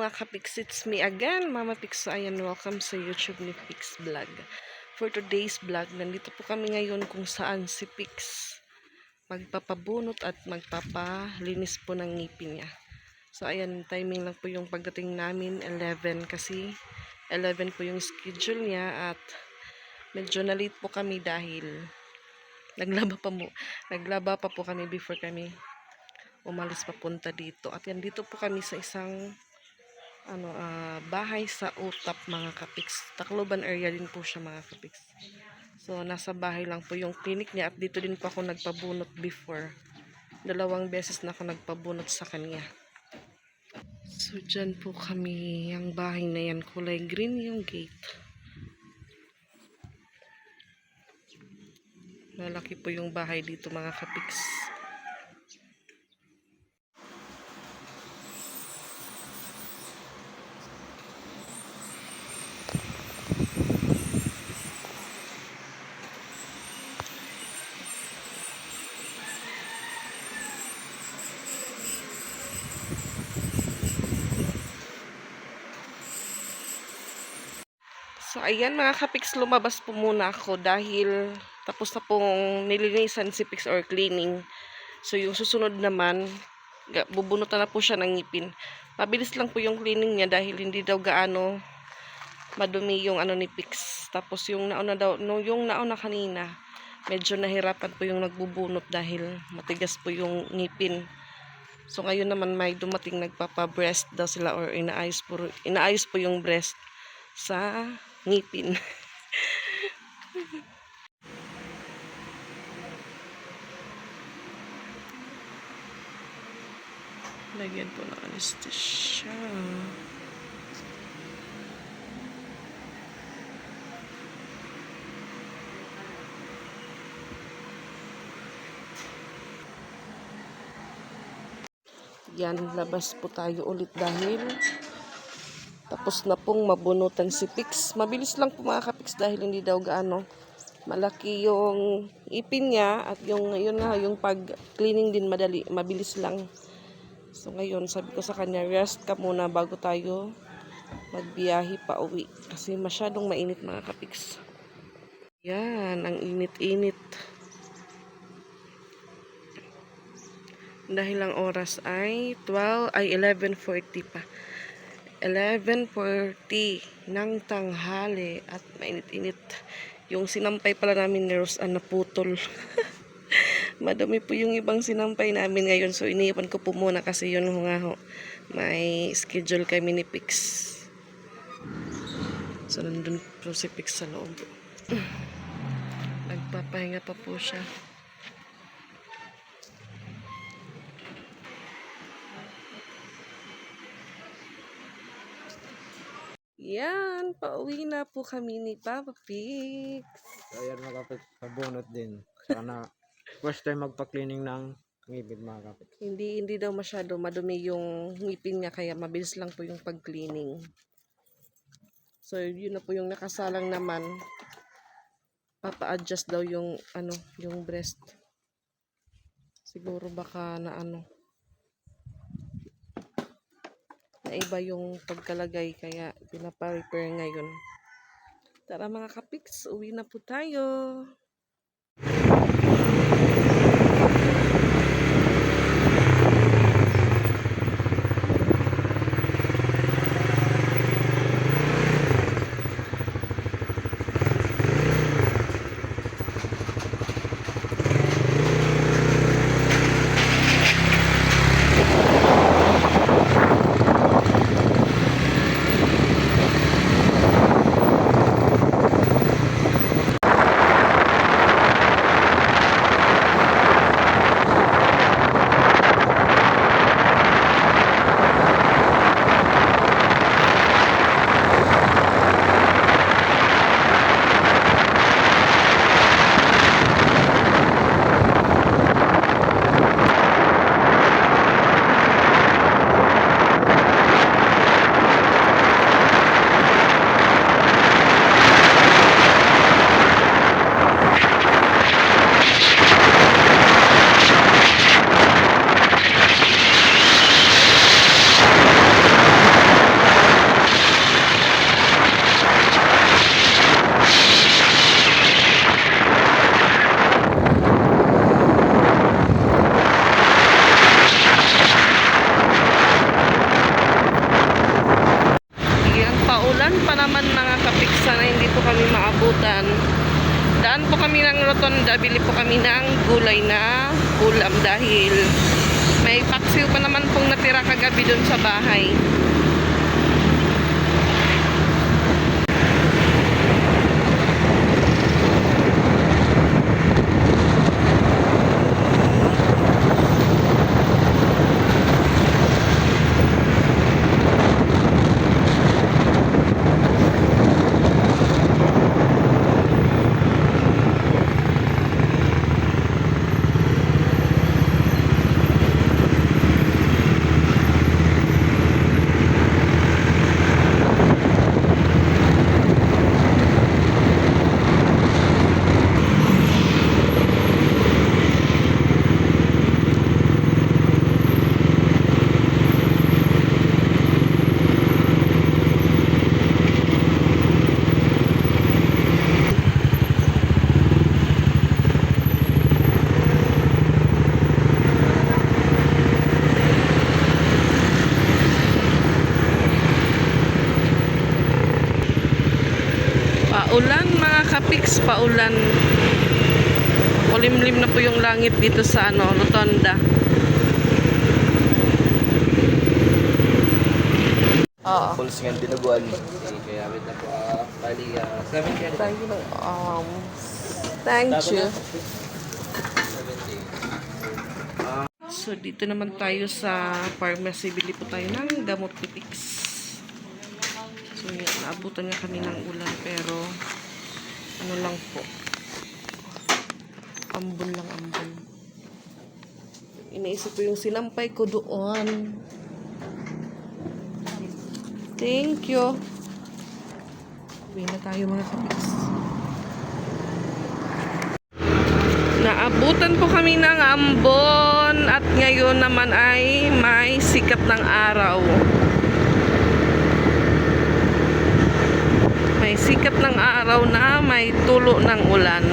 mga kapiks, it's me again, Mama Pix. So, ayan, welcome sa YouTube ni Pix Vlog. For today's vlog, nandito po kami ngayon kung saan si Pix magpapabunot at magpapalinis po ng ngipin niya. So, ayan, timing lang po yung pagdating namin, 11 kasi 11 po yung schedule niya at medyo na-late po kami dahil naglaba pa mo, naglaba pa po kami before kami umalis papunta dito. At yan dito po kami sa isang ano ah, bahay sa Utap mga kapiks. Tacloban area din po siya mga kapiks. So nasa bahay lang po yung clinic niya at dito din po ako nagpabunot before. Dalawang beses na ako nagpabunot sa kanya. So dyan po kami, yung bahay na yan, kulay green yung gate. Malaki po yung bahay dito mga kapiks. So, ayan mga kapiks, lumabas po muna ako dahil tapos na pong nilinisan si Pix or cleaning. So, yung susunod naman, bubunutan na po siya ng ngipin. Mabilis lang po yung cleaning niya dahil hindi daw gaano madumi yung ano ni Pix. Tapos yung nauna daw, no, yung nauna kanina, medyo nahirapan po yung nagbubunot dahil matigas po yung ngipin. So ngayon naman may dumating nagpapa-breast daw sila or inaayos po, inaayos po yung breast sa ngipin. Lagyan po ng anesthesia. Yan, labas po tayo ulit dahil tapos na pong mabunutan si Pix. Mabilis lang po mga kapix dahil hindi daw gaano malaki yung ipin niya at yung yun na yung pag cleaning din madali mabilis lang. So ngayon sabi ko sa kanya rest ka muna bago tayo magbiyahe pa uwi kasi masyadong mainit mga kapix. Yan, ang init-init. Dahil ang oras ay 12 ay 11:40 pa. 11.40 ng tanghali at mainit-init. Yung sinampay pala namin ni Rose ang naputol. Madumi po yung ibang sinampay namin ngayon. So, iniipan ko po muna kasi yun nga ho. May schedule kami ni Pix. So, nandun po si Pix sa loob. Nagpapahinga pa po siya. Yan, pauwi na po kami ni Papa Pix. So, ayan mga kapit, pabunot din. Saka na, first time magpa-cleaning ng ngipin mga kapit. Hindi hindi daw masyado madumi yung ngipin niya kaya mabilis lang po yung pag-cleaning. So yun na po yung nakasalang naman. Papa-adjust daw yung ano, yung breast. Siguro baka na ano. Naiba yung pagkalagay kaya pinapa-repair ngayon. Tara mga kapiks, uwi na po tayo. Doon sa bahay. Paulan kapiks, paulan. Kulimlim na po yung langit dito sa ano, Rotonda. Oo. Puls nga dinuguan. Kaya wait na po. ah, bali, ah, 7 ka Thank you. Um, thank you. So, dito naman tayo sa pharmacy. Bili po tayo ng gamot ni Pix. So, yun, naabutan nga kami ng ulan pero ano lang po. Ambon lang ambon. Iniisip ko yung sinampay ko doon. Thank you. Uwi na tayo mga kapix. Naabutan po kami ng ambon at ngayon naman ay may sikat ng araw. May sikat ng araw na may tulo ng ulan.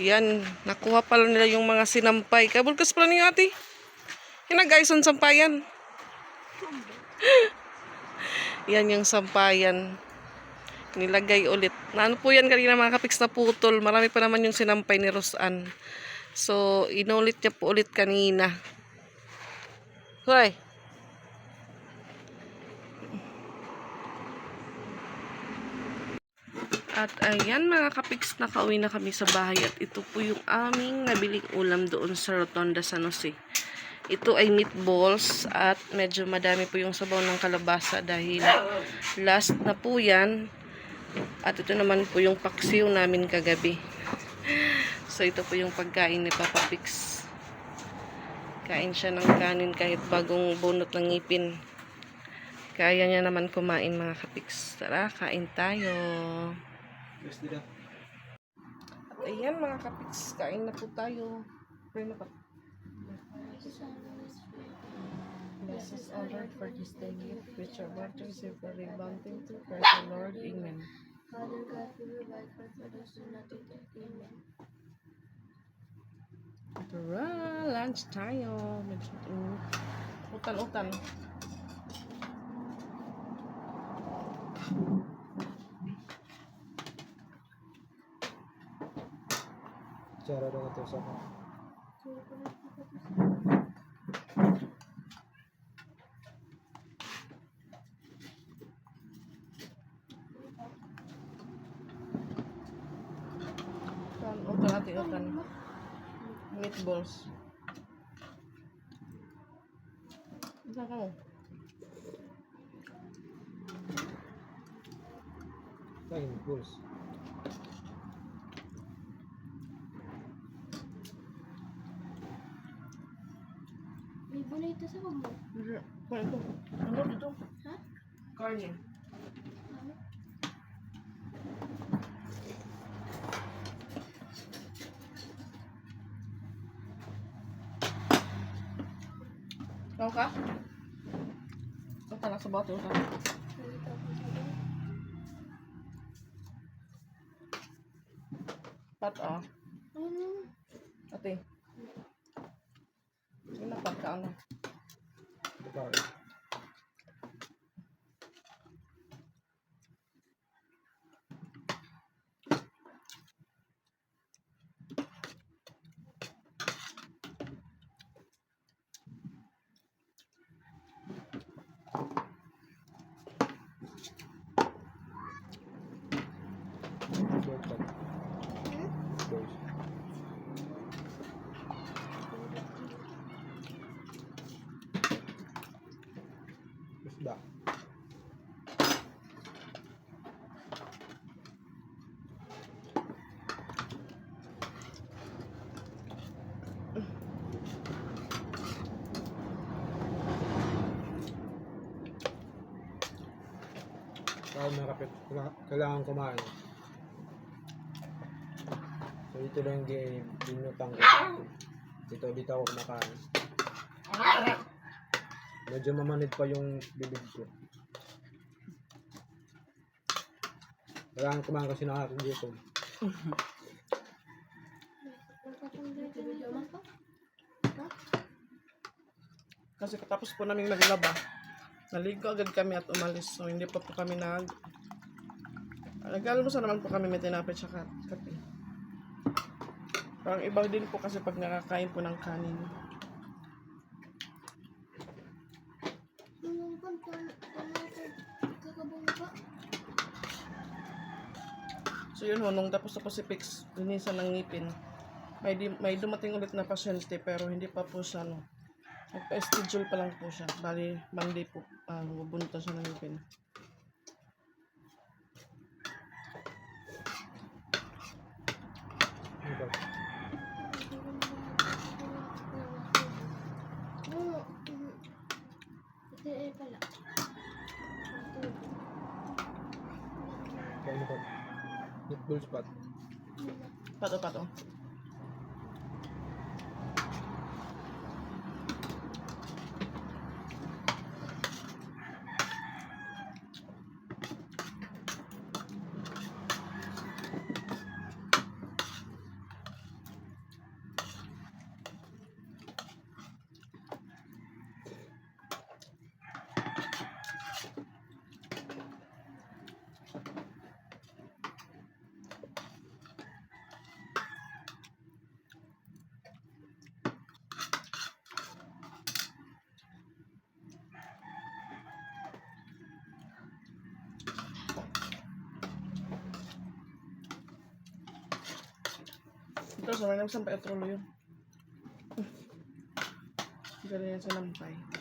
Yan, nakuha pala nila yung mga sinampay. Kabulkas pala niyo ate. Yan na guys, ang sampayan. Yan yung sampayan. Nilagay ulit. Ano po yan kanina mga kapiks na putol. Marami pa naman yung sinampay ni Rosan. So, inulit niya po ulit kanina. Hoy. At ayan mga kapiks, nakauwi na kami sa bahay at ito po yung aming nabiling ulam doon sa Rotonda San Jose. Ito ay meatballs at medyo madami po yung sabaw ng kalabasa dahil last na po yan. At ito naman po yung paksiw namin kagabi. So ito po yung pagkain ni Papa Pix. Kain siya ng kanin kahit bagong bunot ng ngipin. Kaya niya naman kumain mga kapiks. Tara, kain tayo. At ayan mga kapiks, kain na po tayo. Pray na pa. Bless us, Lord, for this day gift, which are about to receive for rebounding to Christ the Lord. Amen. Father God, we provide for others do not take it. Amen. Tara, lunch tayo. Medyo, utan-utan. Tsara daw ito sa Meatballs. Utan ka mo. Kain, bulls. May bulay ito sa mo. Hindi. Kaya ito. Ano dito? Ha? Karne. Ikaw ka? Utan lang sa bote, utan. Pat ah. Ano? Ate. Yun na pat ka ano. Ikaw. Isda. Kaya nakapit, kailangan kumain. So ito lang game, binutang ko. Dito, dito ako kumakain. Medyo mamanid pa yung bibig ko. Kailangan kumain kasi po? Kasi katapos po namin maglaba, naligo agad kami at umalis. So, hindi pa po kami nag... Nag-almusan naman po kami may tinapay tsaka kape. Parang iba din po kasi pag nakakain po ng kanin. So yun ho, nung tapos tapos si Pix, linisan ng ngipin. May, di, may dumating ulit na pasyente pero hindi pa po siya, no. Nagpa-schedule pa lang po siya. Bali, Monday po, uh, bubunta siya ng ngipin. Ito. Oo. Ito, sa mga sa petrolo yun. Galing yan.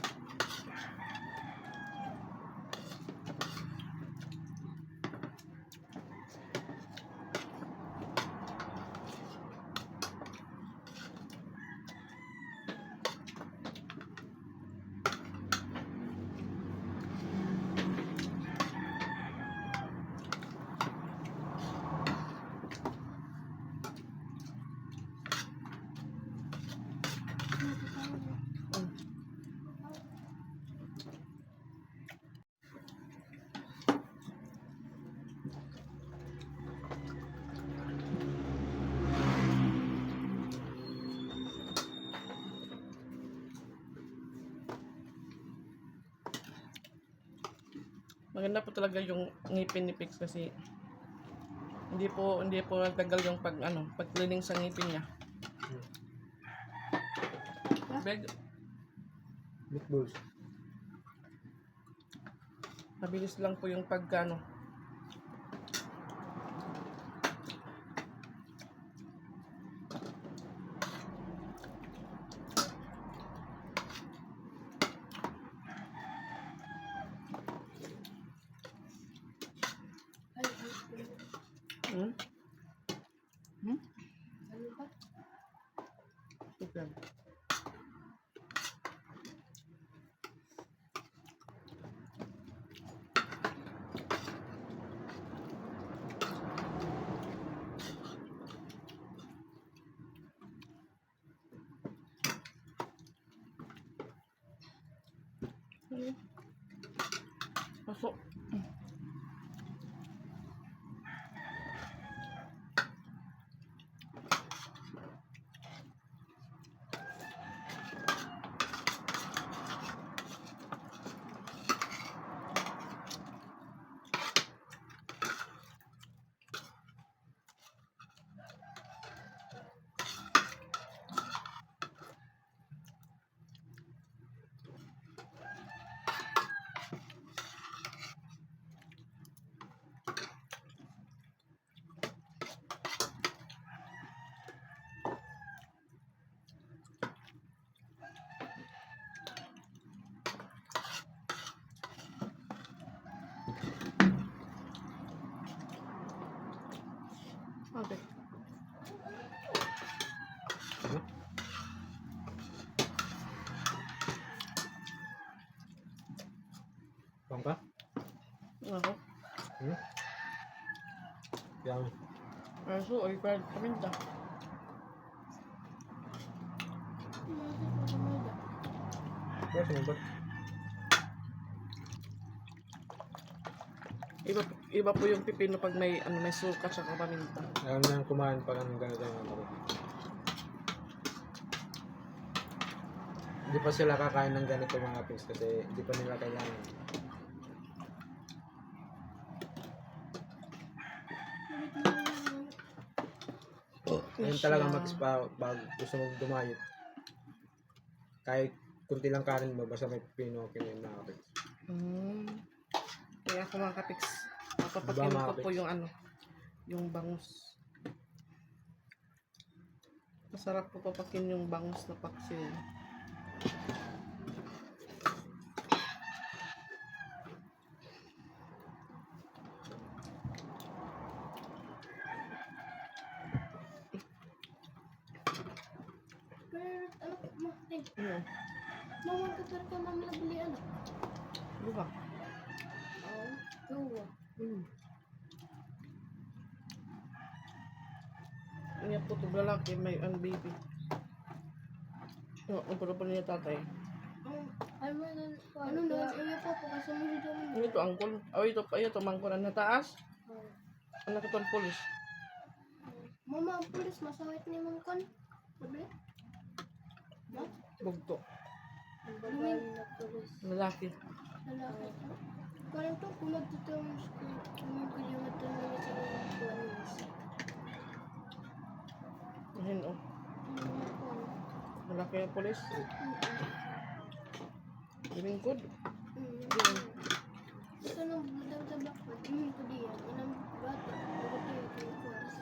Maganda po talaga yung ngipin ni Pix kasi hindi po hindi po nagtagal yung pag ano, pag cleaning sa ngipin niya. Beg, Meatballs. mabilis lang po yung pag ano. Ay, ay, Hmm? Hmm? ano ba? Okay. Hmm. হবে Bangka? Ako. Hmm? Yummy. Kaso, ay pa paminta. Yes, number. Iba, po yung pipino pag may, ano, may suka tsaka paminta. Alam na kumain pag anong ganito yung ano. Hindi pa sila kakain ng ganito mga pigs kasi hindi pa nila kailangan. Ayun talaga mag pag gusto mong dumayot. Kahit kunti lang kanin mo, basta may pino, okay na yung mga pigs. Mm. Kaya ako mga kapiks, papapakin ko po yung ano, yung bangus. Masarap po papakin yung bangus na paksil. Ano, ma, eh, Ano? mawag ka pero ka mami nabili, ano? Di ba? Oo. Gawa. Mm. Niya po ito lalaki, may ang baby. Oh, ang puro niya tatay. Ang, ano na, ano po po, kasi mo dito mo. Ano ito, angkol? Oh, ito, ay, ito, mangkuran na taas. Anak ito ang pulis. Mama, ang pulis, masakit ni mong kon. Sabi? No? Bugto. Ang babae na pulis. Lalaki. Lalaki. Parang to, kung magtutulong mo sa kung magkaya matulong sa mga pulis. Ayan, oh. Ano po? Lalaki ang pulis. Lingkod. Ito nang. Tingin ko diyan. Inang bata. Bago tayo kay Kuwas.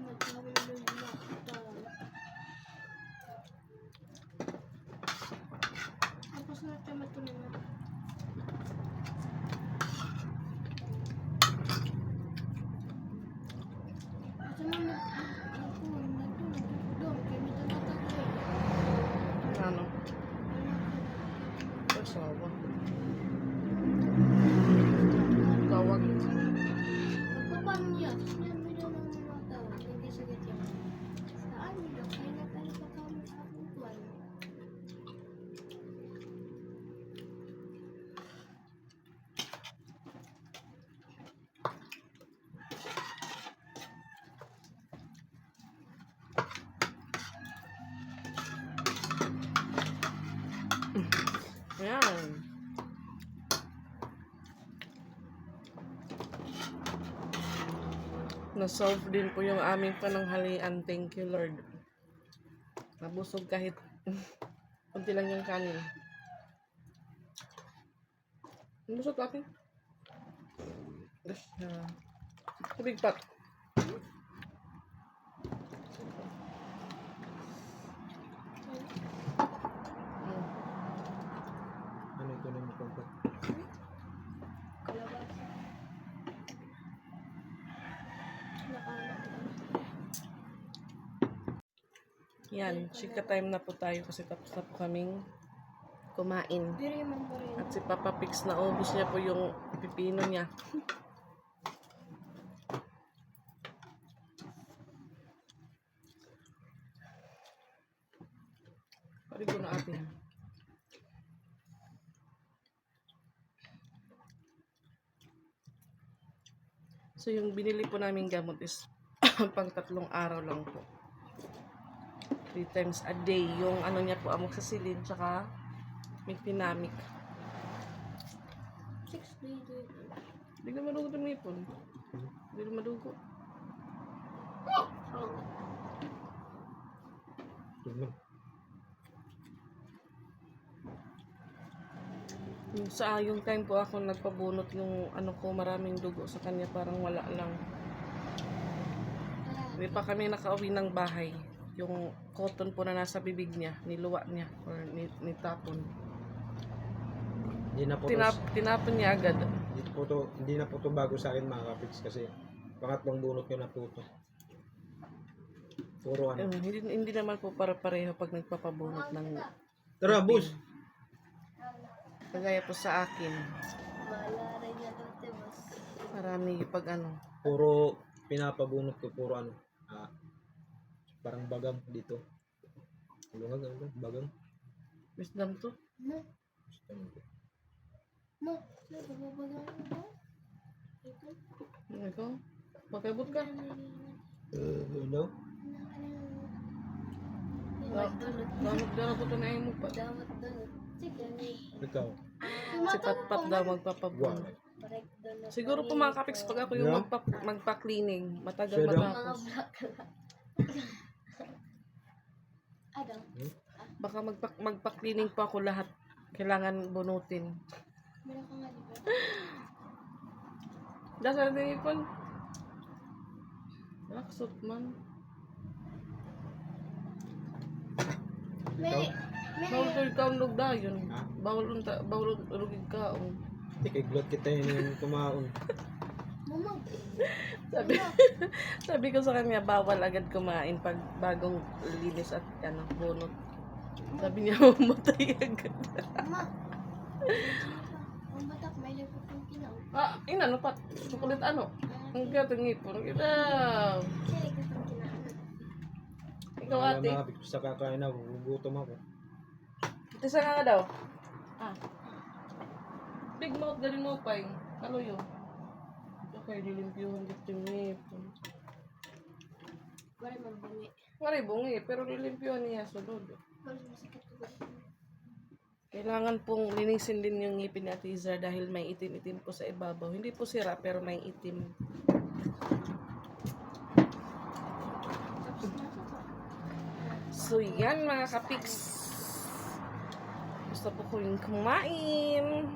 Nagkakaroon ng mga tao. Tapos na tayo matulungan. Kasi mo nag... Ako, nagtulong. Doon, kaya may tatatagay. Ano? Asawa. Tawag. Paano niya? Tapos niya may daw ng mga tao. Hindi sa ganyan. Saan niya? Kaya na tayo pagkakamit sa kukuan. Ayan. Na-solve din po yung aming pananghalian. Thank you, Lord. Nabusog kahit kunti lang yung kanin. Nabusog ka, ate? Yes, uh, tubig pat. Mm. Ano ito na yung kompot? Kalabasa. Nakaano. Yan, chika time na po tayo kasi tapos na po kaming kumain. At si Papa Pix na ubus niya po yung pipino niya. Pari ko na ate. So yung binili po namin gamot is pang tatlong araw lang po. Three times a day. Yung ano niya po, amoxicillin, tsaka Mictinamic. Six day day. Hindi na madugo itong ngipon. Hindi na madugo. Yung sa yung time po ako nagpabunot yung ano ko maraming dugo sa kanya parang wala lang. Hindi pa kami nakauwi ng bahay. Yung cotton po na nasa bibig niya, niluwa niya or ni, nitapon. Hindi na po to, Tinap, tinapon niya agad. hindi po to, hindi na po to bago sa akin mga kapigs kasi pangatlong bunot ko na po to. Puro ano. Eh, hindi, hindi naman po para-pareho pag nagpapabunot ng Tara, boss! kagaya po sa akin. Marami pag ano. Puro pinapabunot ko, puro ano, ah, parang bagang dito. Lungag, ano ba? Bagang. Wisdom to. No, mo ko. no. Sir, bababagaan mo ba? Ito? Ikaw? Magkabot ka? Uh, ano? Damot dulot. Damot daw po ito na mo pa. Damot dulot. Sige. Ikaw. Si Patpat daw dulot. Siguro po mga kapiks pag ako yung Yeah. magpa, magpa-cleaning, matagal Siya daw. Mga matapos. black lang. Adam. Baka magpa, magpa-cleaning pa ako lahat. Kailangan bunutin. Meron ka nga, di ba? Dasal din ipon. Laksot man. May, may, Bawal to ikaw ang lugdayon. Ha? Bawal unta, bawal ka. oh. Tikiglot kita yun yung kumaon. mama. Sabi, sabi ko sa kanya, bawal agad kumain pag bagong linis at ano, bunot. Sabi niya, mamatay agad. Mama. Ang batak, may lipot yung kinaw. ah, ina, ano pa? Chocolate ano? Ang gatong ipon. Kita. Siya, ikaw ate. mga sa kakain na, gugutom ako. Tisa nga nga daw. Ah. Big mouth galing mo pa yung. Ano yun? Okay, lilimpiyuhan dito yung ipon. Wala man bumi. Mari bungi, pero lilimpiyuhan niya sunod. Wala ko ba? Kailangan pong linisin din yung ngipin ni Ate Izar dahil may itim-itim po sa ibabaw. Hindi po sira, pero may itim. So, yan mga kapiks. Gusto po ko yung kumain.